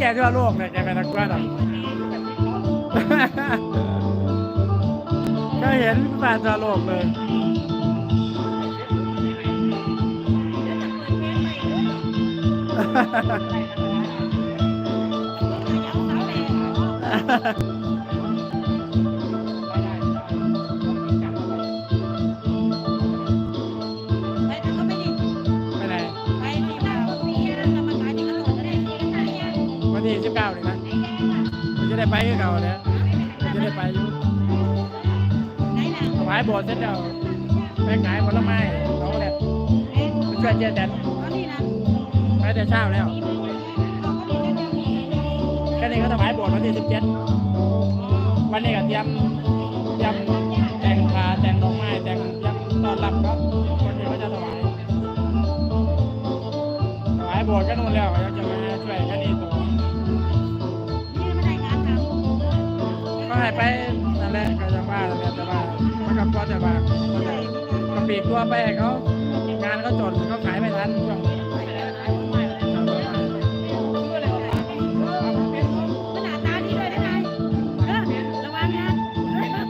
แก่ทั่วโลกเลยแกเป็นนักกวนอะก็เห็นแฟนทั่วโลกเลยฮ่าฮ่าฮ่าะวันที่สิบเก้าเลยนะมันจะได้ไปกับเขาเนี่ยมันจะได้ไปอยู่ไหนน่ะถวายโบสถ์เสร็จแล้วไปขายผลไม้เขาแหละเอ๊ะไปช่วยเจ๊แดนตอนนี้นะไปแต่เช้าแล้วเราก็มีแต่เดียวแค่นี้ก็ถวายโบสถ์วันที่สิบเจ็ดวันนี้ก็เตรียมเตรียมแต่งผ้าแต่งดอกไม้แต่งเตรียมต้อนรับเขาคนที่เขาจะถวายถวายโบสถ์ก็นู่นแล้วก็จะมาช่วยแค่นี้ตัวนี่ ไปนั่นแหละก็จะว่าและแต่ว่ามันก็พอจะว่าก็ปีกตัวไปเขา งานเขาจนเขาขายไม่ทันช่วงมันหน้าตาดีด้วยนะนายเออระวังนะเออ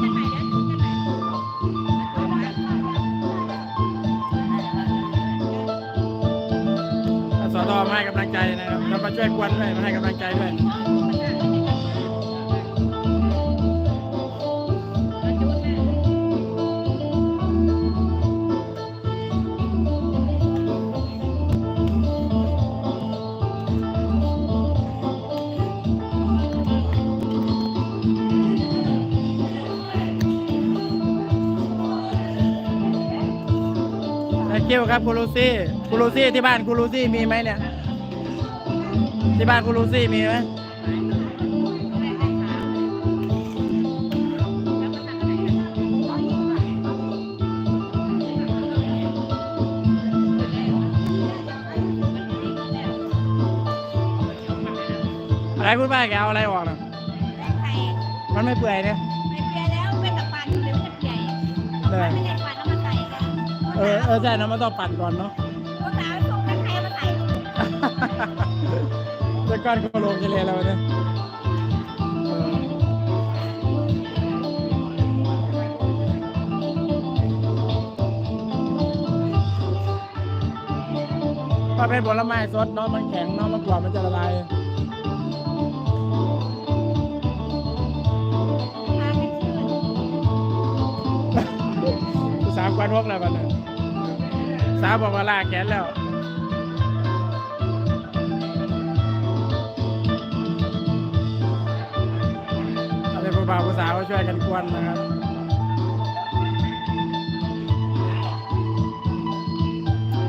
จะไหนเดี๋ยวสอทอมาให้กำลังใจนะครับเรามาช่วยกวนด้วยมาให้กำลังใจด้วย คิวครับกูรูซี่กูรูซี่ที่บ้านกูรูซี่มีไหมเนี่ย ที่บ้านกูรูซี่มีไหมอะไรพูดไปแกเอาอะไรออกนะมันไม่เปื่อยเนี่ย ออเออใช่นะมันต้องปั่นก่อนเนาะก็สาวส่งกันใครมาใส่แล้วก้อนก็ลงจะเรียนแล้วเนี่ยเออถ้าเป็นผลไม้สดเนาะมันแข็งเนาะมันกว่ามันจะละลายพากันชื่นผู้สาวกวนพวกอะไรบ้างเนี่ย สาวบอกว่าลากแขนแล้วอะไรผู้บ่าวผู้สาวก็ช่วยกันกวนนะครับ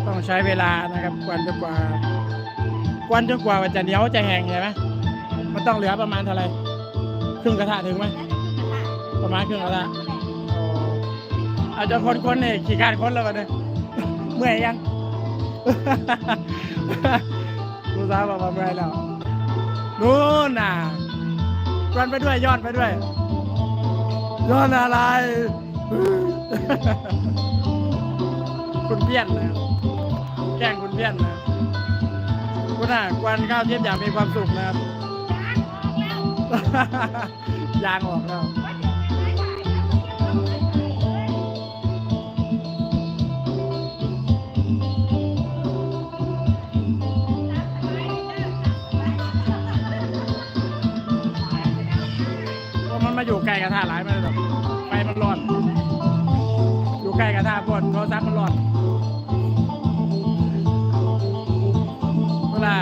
ต้องใช้เวลานะครับกวนจนกว่ากวนจนกว่ามันจะเหนียวจะแห้งใช่ไหมมันต้องเหลือประมาณเท่าไหร่ครึ่งกระทะถึงไหมประมาณครึ่งกระทะโอ้อาจจะคนคนนี่ขี่การคนแล้วกันเนี่ย เมื่อยยังผู้สาวบอกว่าเมื่อยแล้วนู่นน่ะกวนไปด้วยย้อนไปด้วยย้อนอะไร คุณเพี้ยนนะครับแกล้งคุณเพี้ยนนะคุณน่ะกวนข้าวเทียมอย่างมีความสุขนะครับยางออกแล้ว มันมาอยู่ใกล้กับทะหลายมันแบบไฟมันร้อน อยู่ใกล้กับท่าบนโทรศัพท์มันร้อนเวลา